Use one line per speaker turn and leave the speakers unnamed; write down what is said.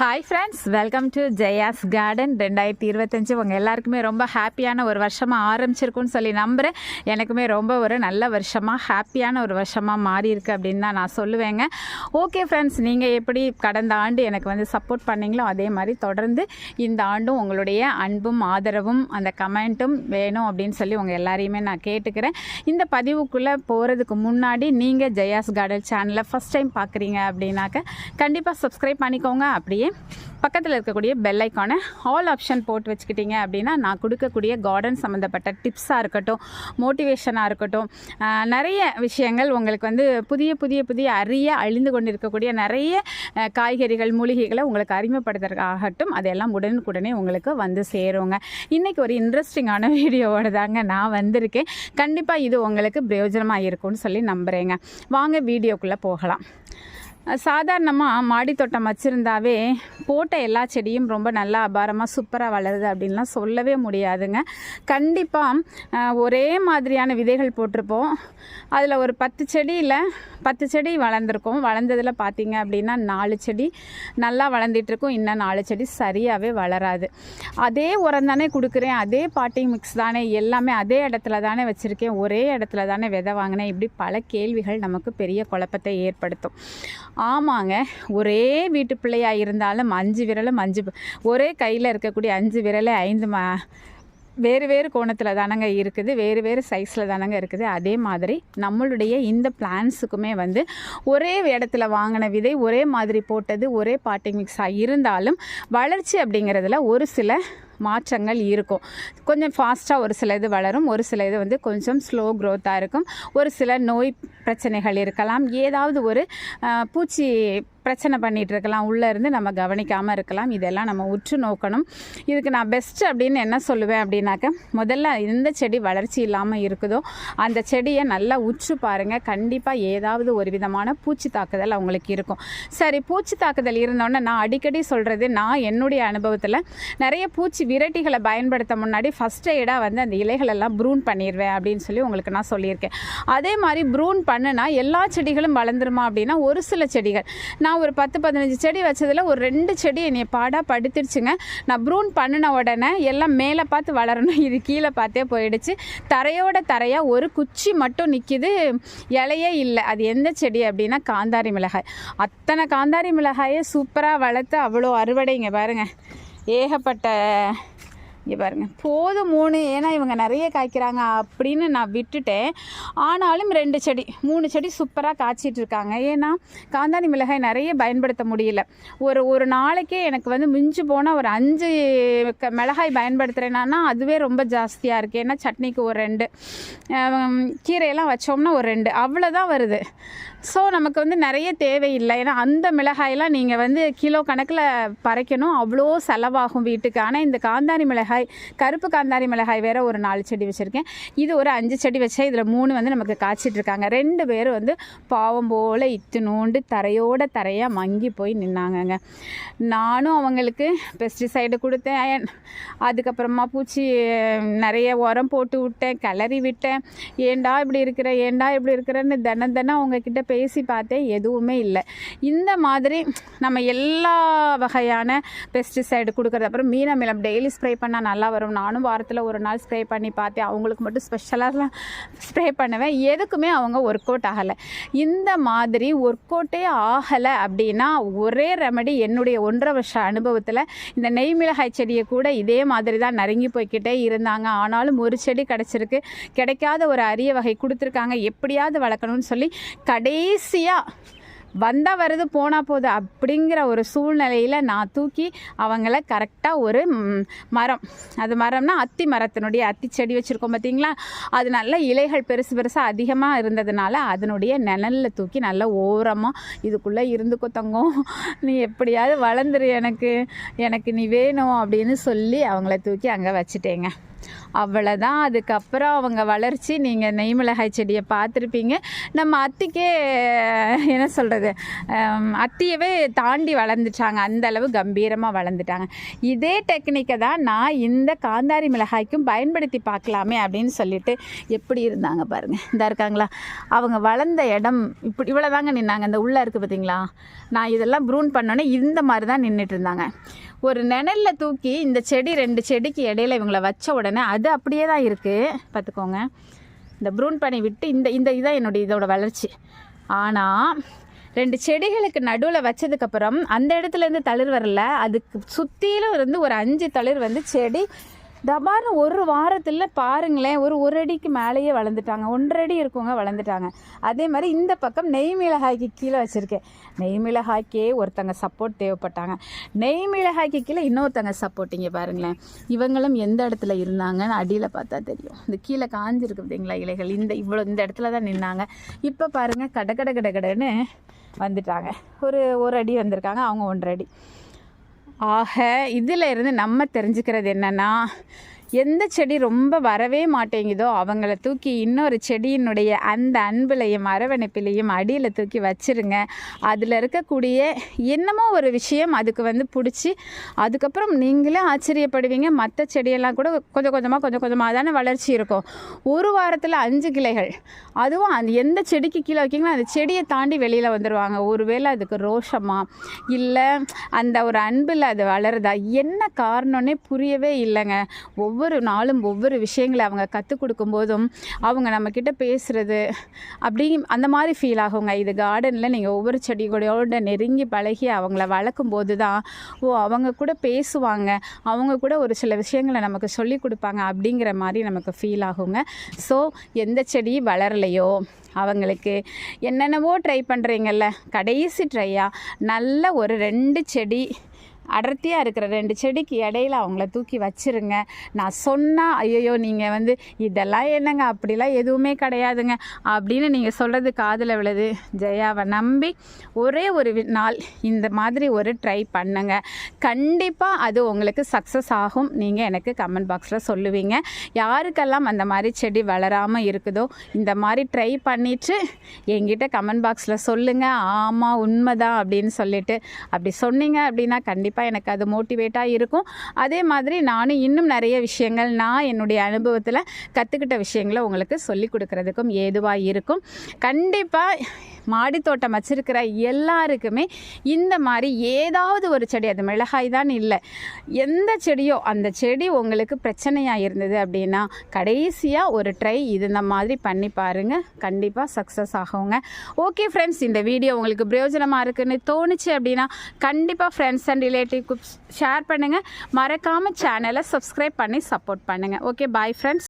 hi friends welcome to Jaya's garden ரெண்டாயிரத்தி இருபத்தஞ்சி உங்கள் எல்லாருக்குமே ரொம்ப ஹாப்பியான ஒரு வருஷமாக ஆரம்பிச்சிருக்குன்னு சொல்லி நம்புகிறேன் எனக்குமே ரொம்ப ஒரு நல்ல வருஷமாக ஹாப்பியான ஒரு வருஷமாக மாறி இருக்குது அப்படின்னு தான் நான் சொல்லுவேங்க ஓகே ஃப்ரெண்ட்ஸ் நீங்கள் எப்படி கடந்த ஆண்டு எனக்கு வந்து சப்போர்ட் பண்ணிங்களோ அதே மாதிரி தொடர்ந்து இந்த ஆண்டும் உங்களுடைய அன்பும் ஆதரவும் அந்த கமெண்ட்டும் வேணும் அப்படின்னு சொல்லி உங்கள் எல்லாரையுமே நான் கேட்டுக்கிறேன் இந்த பதிவுக்குள்ளே போகிறதுக்கு முன்னாடி நீங்கள் ஜெயாஸ் கார்டன் சேனலை ஃபஸ்ட் டைம் பார்க்குறீங்க அப்படின்னாக்க கண்டிப்பாக சப்ஸ்கிரைப் பண்ணிக்கோங்க அப்படியே பக்கத்தில் இருக்கக்கூடிய பெல் ஐக்கானை ஆல் ஆப்ஷன் போட்டு வச்சுக்கிட்டிங்க அப்படின்னா நான் கொடுக்கக்கூடிய கார்டன் சம்மந்தப்பட்ட டிப்ஸாக இருக்கட்டும் மோட்டிவேஷனாக இருக்கட்டும் நிறைய விஷயங்கள் உங்களுக்கு வந்து புதிய புதிய புதிய அரிய அழிந்து கொண்டு இருக்கக்கூடிய நிறைய காய்கறிகள் மூலிகைகளை உங்களுக்கு அறிமுகப்படுத்துறதாகட்டும் அதெல்லாம் உடனுக்குடனே உங்களுக்கு வந்து சேருங்க இன்றைக்கி ஒரு இன்ட்ரெஸ்டிங்கான வீடியோவோட தாங்க நான் வந்திருக்கேன் கண்டிப்பாக இது உங்களுக்கு பிரயோஜனமாக இருக்கும்னு சொல்லி நம்புகிறேங்க வாங்க வீடியோக்குள்ளே போகலாம் சாதாரணமாக மாடித்தோட்டம் வச்சுருந்தாவே போட்ட எல்லா செடியும் ரொம்ப நல்லா அபாரமாக சூப்பராக வளருது அப்படின்லாம் சொல்லவே முடியாதுங்க கண்டிப்பாக ஒரே மாதிரியான விதைகள் போட்டிருப்போம் அதில் ஒரு பத்து செடியில் பத்து செடி வளர்ந்துருக்கோம் வளர்ந்ததில் பார்த்திங்க அப்படின்னா நாலு செடி நல்லா வளர்ந்துட்டுருக்கும் இன்னும் நாலு செடி சரியாகவே வளராது அதே உரம் தானே கொடுக்குறேன் அதே பாட்டிங் மிக்ஸ் தானே எல்லாமே அதே இடத்துல தானே வச்சுருக்கேன் ஒரே இடத்துல தானே விதை வாங்கினேன் இப்படி பல கேள்விகள் நமக்கு பெரிய குழப்பத்தை ஏற்படுத்தும் ஆமாங்க ஒரே வீட்டு பிள்ளையாக இருந்தாலும் அஞ்சு விரலும் அஞ்சு ஒரே கையில் இருக்கக்கூடிய அஞ்சு விரலை ஐந்து மா வேறு வேறு கோணத்தில் தானங்க இருக்குது வேறு வேறு சைஸில் தானங்க இருக்குது அதே மாதிரி நம்மளுடைய இந்த பிளான்ஸுக்குமே வந்து ஒரே இடத்துல வாங்கின விதை ஒரே மாதிரி போட்டது ஒரே பாட்டிங் மிக்ஸாக இருந்தாலும் வளர்ச்சி அப்படிங்கிறதுல ஒரு சில மாற்றங்கள் இருக்கும் கொஞ்சம் ஃபாஸ்ட்டாக ஒரு சில இது வளரும் ஒரு சில இது வந்து கொஞ்சம் ஸ்லோ க்ரோத்தாக இருக்கும் ஒரு சில நோய் பிரச்சனைகள் இருக்கலாம் ஏதாவது ஒரு பூச்சி பிரச்சனை பண்ணிகிட்டு இருக்கலாம் உள்ளேருந்து நம்ம கவனிக்காமல் இருக்கலாம் இதெல்லாம் நம்ம உற்று நோக்கணும் இதுக்கு நான் பெஸ்ட்டு அப்படின்னு என்ன சொல்லுவேன் அப்படின்னாக்க முதல்ல எந்த செடி வளர்ச்சி இல்லாமல் இருக்குதோ அந்த செடியை நல்லா உற்று பாருங்கள் கண்டிப்பாக ஏதாவது ஒரு விதமான பூச்சி தாக்குதல் அவங்களுக்கு இருக்கும் சரி பூச்சி தாக்குதல் இருந்தோன்னே நான் அடிக்கடி சொல்கிறது நான் என்னுடைய அனுபவத்தில் நிறைய பூச்சி விரட்டிகளை பயன்படுத்த முன்னாடி ஃபஸ்ட் எய்டாக வந்து அந்த இலைகளெல்லாம் ப்ரூன் பண்ணிடுவேன் அப்படின்னு சொல்லி உங்களுக்கு நான் சொல்லியிருக்கேன் அதே மாதிரி ப்ரூன் பண்ணுனா எல்லா செடிகளும் வளர்ந்துருமா அப்படின்னா ஒரு சில செடிகள் நான் ஒரு பத்து பதினஞ்சு செடி வச்சதில் ஒரு ரெண்டு செடி என்னை பாடாக படுத்துருச்சுங்க நான் ப்ரூன் பண்ணின உடனே எல்லாம் மேலே பார்த்து வளரணும் இது கீழே பார்த்தே போயிடுச்சு தரையோட தரையாக ஒரு குச்சி மட்டும் நிற்கிது இலையே இல்லை அது எந்த செடி அப்படின்னா காந்தாரி மிளகாய் அத்தனை காந்தாரி மிளகாயை சூப்பராக வளர்த்து அவ்வளோ அறுவடைங்க பாருங்கள் ஏகப்பட்ட இங்கே பாருங்கள் போதும் மூணு ஏன்னா இவங்க நிறைய காய்க்கிறாங்க அப்படின்னு நான் விட்டுட்டேன் ஆனாலும் ரெண்டு செடி மூணு செடி சூப்பராக காய்ச்சிட்டு இருக்காங்க ஏன்னா காந்தாணி மிளகாய் நிறைய பயன்படுத்த முடியல ஒரு ஒரு நாளைக்கே எனக்கு வந்து மிஞ்சி போனால் ஒரு அஞ்சு மிளகாய் பயன்படுத்துகிறேன்னா அதுவே ரொம்ப ஜாஸ்தியாக இருக்குது ஏன்னா சட்னிக்கு ஒரு ரெண்டு கீரையெல்லாம் வச்சோம்னா ஒரு ரெண்டு அவ்வளோதான் வருது ஸோ நமக்கு வந்து நிறைய தேவையில்லை ஏன்னா அந்த மிளகாயெல்லாம் நீங்கள் வந்து கிலோ கணக்கில் பறைக்கணும் அவ்வளோ செலவாகும் வீட்டுக்கு ஆனால் இந்த காந்தாரி மிளகாய் கருப்பு காந்தாரி மிளகாய் வேறு ஒரு நாலு செடி வச்சுருக்கேன் இது ஒரு அஞ்சு செடி வச்சேன் இதில் மூணு வந்து நமக்கு காய்ச்சிட்ருக்காங்க ரெண்டு பேர் வந்து பாவம் போல் இத்து நோண்டு தரையோட தரையாக மங்கி போய் நின்னாங்கங்க நானும் அவங்களுக்கு பெஸ்டிசைடு கொடுத்தேன் அதுக்கப்புறமா பூச்சி நிறைய உரம் போட்டு விட்டேன் கிளறி விட்டேன் ஏண்டா இப்படி இருக்கிற ஏண்டா இப்படி இருக்கிறேன்னு தினம் தினம் அவங்கக்கிட்ட பேசி பார்த்தேன் எதுவுமே இல்லை இந்த மாதிரி நம்ம எல்லா வகையான பெஸ்டிசைடு கொடுக்குறது அப்புறம் மீன மீனமிலம் டெய்லி ஸ்ப்ரே பண்ணால் நல்லா வரும் நானும் வாரத்தில் ஒரு நாள் ஸ்ப்ரே பண்ணி பார்த்தேன் அவங்களுக்கு மட்டும் ஸ்பெஷலாக ஸ்ப்ரே பண்ணுவேன் எதுக்குமே அவங்க ஒர்க் அவுட் ஆகலை இந்த மாதிரி ஒர்க் அவுட்டே ஆகலை அப்படின்னா ஒரே ரெமடி என்னுடைய ஒன்றரை வருஷம் அனுபவத்தில் இந்த நெய் மிளகாய் செடியை கூட இதே மாதிரி தான் நறுங்கி போய்கிட்டே இருந்தாங்க ஆனாலும் ஒரு செடி கிடச்சிருக்கு கிடைக்காத ஒரு அரிய வகை கொடுத்துருக்காங்க எப்படியாவது வளர்க்கணும்னு சொல்லி கடை ஈஸியாக வந்தால் வருது போனால் போகுது அப்படிங்கிற ஒரு சூழ்நிலையில் நான் தூக்கி அவங்கள கரெக்டாக ஒரு மரம் அது மரம்னா அத்தி மரத்தினுடைய அத்தி செடி வச்சுருக்கோம் பார்த்தீங்களா அது நல்ல இலைகள் பெருசு பெருசாக அதிகமாக இருந்ததுனால அதனுடைய நிழலில் தூக்கி நல்ல ஓரமாக இதுக்குள்ளே இருந்து கொத்தங்கும் நீ எப்படியாவது வளர்ந்துரு எனக்கு எனக்கு நீ வேணும் அப்படின்னு சொல்லி அவங்கள தூக்கி அங்கே வச்சுட்டேங்க அவ்வளோதான் அதுக்கப்புறம் அவங்க வளர்ச்சி நீங்கள் நெய்மிளகாய் செடியை பார்த்துருப்பீங்க நம்ம அத்திக்கே என்ன சொல்கிறது அத்தியவே தாண்டி வளர்ந்துட்டாங்க அந்தளவு கம்பீரமாக வளர்ந்துட்டாங்க இதே டெக்னிக்கை தான் நான் இந்த காந்தாரி மிளகாய்க்கும் பயன்படுத்தி பார்க்கலாமே அப்படின்னு சொல்லிட்டு எப்படி இருந்தாங்க பாருங்கள் இந்த இருக்காங்களா அவங்க வளர்ந்த இடம் இப்படி இவ்வளோ தாங்க நின்னாங்க இந்த உள்ளே இருக்குது பார்த்தீங்களா நான் இதெல்லாம் ப்ரூன் பண்ணோன்னே இந்த மாதிரி தான் நின்றுட்டு இருந்தாங்க ஒரு நிழலில் தூக்கி இந்த செடி ரெண்டு செடிக்கு இடையில இவங்களை வச்ச உடனே அது அப்படியே தான் இருக்குது பார்த்துக்கோங்க இந்த ப்ரூன் பண்ணி விட்டு இந்த இந்த இதான் என்னுடைய இதோட வளர்ச்சி ஆனால் ரெண்டு செடிகளுக்கு நடுவில் வச்சதுக்கப்புறம் அந்த இடத்துலேருந்து தளிர் வரல அதுக்கு சுற்றிலும் இருந்து ஒரு அஞ்சு தளிர் வந்து செடி தபார்னு ஒரு வாரத்தில் பாருங்களேன் ஒரு ஒரு அடிக்கு மேலேயே வளர்ந்துட்டாங்க ஒன்றடி இருக்கவங்க வளர்ந்துட்டாங்க அதே மாதிரி இந்த பக்கம் நெய் மிளகாய்க்கு கீழே வச்சுருக்கேன் நெய் மிளகாய்க்கே ஒருத்தங்க சப்போர்ட் தேவைப்பட்டாங்க நெய் மிளகாய்க்கு கீழே இன்னொருத்தங்க சப்போர்ட்டிங்க பாருங்களேன் இவங்களும் எந்த இடத்துல இருந்தாங்கன்னு அடியில் பார்த்தா தெரியும் இந்த கீழே காஞ்சிருக்கு பார்த்தீங்களா இலைகள் இந்த இவ்வளோ இந்த இடத்துல தான் நின்னாங்க இப்போ பாருங்கள் கடை கடை கடை கடைன்னு வந்துட்டாங்க ஒரு ஒரு அடி வந்திருக்காங்க அவங்க ஒன்றரை அடி ஆக இதில் இருந்து நம்ம தெரிஞ்சுக்கிறது என்னென்னா எந்த செடி ரொம்ப வரவே மாட்டேங்குதோ அவங்கள தூக்கி இன்னொரு செடியினுடைய அந்த அன்புலையும் அரவணைப்பிலையும் அடியில் தூக்கி வச்சுருங்க அதில் இருக்கக்கூடிய என்னமோ ஒரு விஷயம் அதுக்கு வந்து பிடிச்சி அதுக்கப்புறம் நீங்களே ஆச்சரியப்படுவீங்க மற்ற செடியெல்லாம் கூட கொஞ்சம் கொஞ்சமாக கொஞ்சம் கொஞ்சமாக தானே வளர்ச்சி இருக்கும் ஒரு வாரத்தில் அஞ்சு கிளைகள் அதுவும் அந்த எந்த செடிக்கு கீழே வைக்கிங்களோ அந்த செடியை தாண்டி வெளியில் வந்துடுவாங்க ஒருவேளை அதுக்கு ரோஷமாக இல்லை அந்த ஒரு அன்பில் அது வளருதா என்ன காரணம்னே புரியவே இல்லைங்க ஒவ்வொரு ஒவ்வொரு நாளும் ஒவ்வொரு விஷயங்களை அவங்க கற்றுக் கொடுக்கும்போதும் அவங்க நம்மக்கிட்ட பேசுகிறது அப்படி அந்த மாதிரி ஃபீல் ஆகுங்க இது கார்டனில் நீங்கள் ஒவ்வொரு செடி கூடையோட நெருங்கி பழகி அவங்கள வளர்க்கும் போது தான் ஓ அவங்க கூட பேசுவாங்க அவங்க கூட ஒரு சில விஷயங்களை நமக்கு சொல்லி கொடுப்பாங்க அப்படிங்கிற மாதிரி நமக்கு ஃபீல் ஆகுங்க ஸோ எந்த செடி வளரலையோ அவங்களுக்கு என்னென்னவோ ட்ரை பண்ணுறீங்கல்ல கடைசி ட்ரையாக நல்ல ஒரு ரெண்டு செடி அடர்த்தியாக இருக்கிற ரெண்டு செடிக்கு இடையில அவங்கள தூக்கி வச்சுருங்க நான் சொன்னால் ஐயோ நீங்கள் வந்து இதெல்லாம் என்னங்க அப்படிலாம் எதுவுமே கிடையாதுங்க அப்படின்னு நீங்கள் சொல்கிறது காதில் விழுது ஜெயாவை நம்பி ஒரே ஒரு நாள் இந்த மாதிரி ஒரு ட்ரை பண்ணுங்க கண்டிப்பாக அது உங்களுக்கு சக்ஸஸ் ஆகும் நீங்கள் எனக்கு கமெண்ட் பாக்ஸில் சொல்லுவீங்க யாருக்கெல்லாம் அந்த மாதிரி செடி வளராமல் இருக்குதோ இந்த மாதிரி ட்ரை பண்ணிவிட்டு எங்கிட்ட கமெண்ட் பாக்ஸில் சொல்லுங்கள் ஆமாம் உண்மைதான் அப்படின்னு சொல்லிட்டு அப்படி சொன்னீங்க அப்படின்னா கண்டிப்பாக கண்டிப்பாக எனக்கு அது மோட்டிவேட்டாக இருக்கும் அதே மாதிரி நானும் இன்னும் நிறைய விஷயங்கள் நான் என்னுடைய அனுபவத்தில் கற்றுக்கிட்ட விஷயங்களை உங்களுக்கு சொல்லி கொடுக்குறதுக்கும் ஏதுவாக இருக்கும் கண்டிப்பாக மாடித்தோட்டம் வச்சுருக்கிற எல்லாருக்குமே இந்த மாதிரி ஏதாவது ஒரு செடி அது மிளகாய் தான் இல்லை எந்த செடியோ அந்த செடி உங்களுக்கு பிரச்சனையாக இருந்தது அப்படின்னா கடைசியாக ஒரு ட்ரை இது இந்த மாதிரி பண்ணி பாருங்கள் கண்டிப்பாக சக்ஸஸ் ஆகுங்க ஓகே ஃப்ரெண்ட்ஸ் இந்த வீடியோ உங்களுக்கு பிரயோஜனமாக இருக்குன்னு தோணுச்சு அப்படின்னா கண்டிப்பாக ஃப்ரெண்ட்ஸ் அண்ட் ரிலேட் குப்ஸ் ஷேர் பண்ணுங்கள் மறக்காமல் சேனலை சப்ஸ்கிரைப் பண்ணி சப்போர்ட் பண்ணுங்கள் ஓகே பாய் ஃப்ரெண்ட்ஸ்